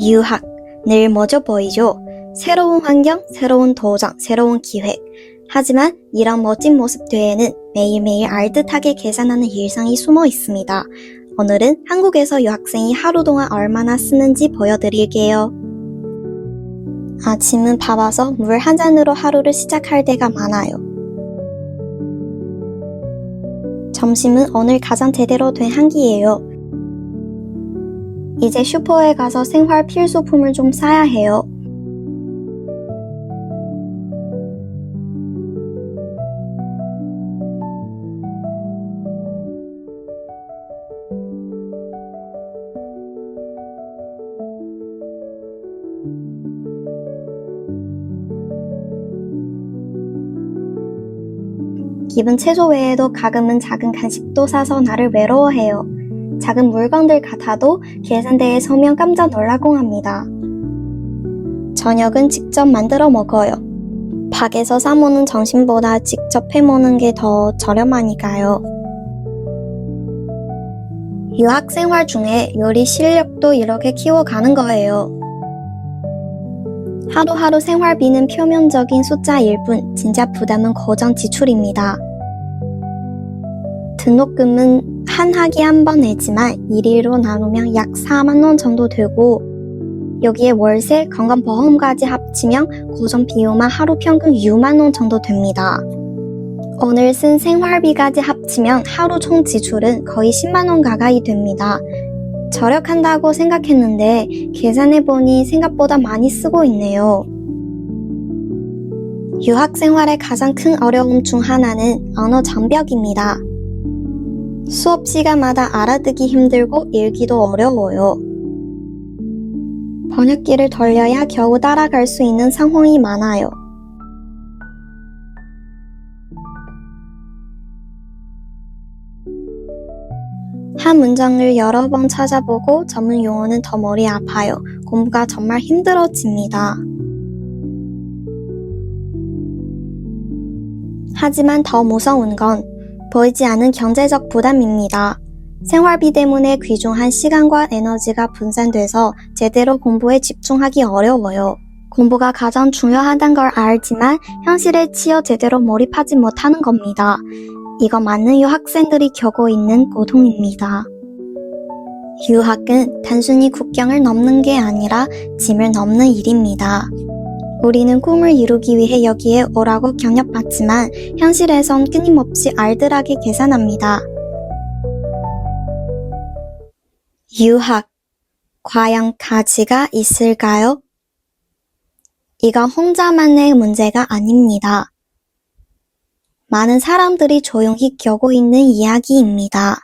유학, 늘 멋져 보이죠? 새로운 환경, 새로운 도전, 새로운 기획. 하지만 이런 멋진 모습 뒤에는 매일매일 알듯하게 계산하는 일상이 숨어 있습니다. 오늘은 한국에서 유학생이 하루 동안 얼마나 쓰는지 보여드릴게요. 아침은 바빠서 물 한 잔으로 하루를 시작할 때가 많아요. 점심은 오늘 가장 제대로 된 한 끼예요. 이제 슈퍼에 가서 생활 필수품을 좀 사야 해요. 기분 최소 외에도 가끔은 작은 간식도 사서 나를 외로워해요. 작은 물건들 같아도 계산대에 서면 깜짝 놀라곤 합니다. 저녁은 직접 만들어 먹어요. 밖에서 사먹는 점심보다 직접 해먹는 게 더 저렴하니까요. 유학 생활 중에 요리 실력도 이렇게 키워가는 거예요. 하루하루 생활비는 표면적인 숫자일 뿐 진짜 부담은 고정 지출입니다. 등록금은 한 학기 한 번 내지만 일일로 나누면 약 4만 원 정도 되고 여기에 월세, 건강보험까지 합치면 고정 비용만 하루 평균 6만 원 정도 됩니다. 오늘 쓴 생활비까지 합치면 하루 총 지출은 거의 10만 원 가까이 됩니다. 절약한다고 생각했는데 계산해보니 생각보다 많이 쓰고 있네요. 유학 생활의 가장 큰 어려움 중 하나는 언어 장벽입니다. 수업 시간마다 알아듣기 힘들고 읽기도 어려워요. 번역기를 돌려야 겨우 따라갈 수 있는 상황이 많아요. 한 문장을 여러 번 찾아보고 전문 용어는 더 머리 아파요. 공부가 정말 힘들어집니다. 하지만 더 무서운 건 보이지 않는 경제적 부담입니다. 생활비 때문에 귀중한 시간과 에너지가 분산돼서 제대로 공부에 집중하기 어려워요. 공부가 가장 중요하다는 걸 알지만 현실에 치여 제대로 몰입하지 못하는 겁니다. 이거 많은 유학생들이 겪고 있는 고통입니다. 유학은 단순히 국경을 넘는 게 아니라 짐을 넘는 일입니다. 우리는 꿈을 이루기 위해 여기에 오라고 격려받지만 현실에선 끊임없이 알뜰하게 계산합니다. 유학, 과연 가치가 있을까요? 이건 혼자만의 문제가 아닙니다. 많은 사람들이 조용히 겪고 있는 이야기입니다.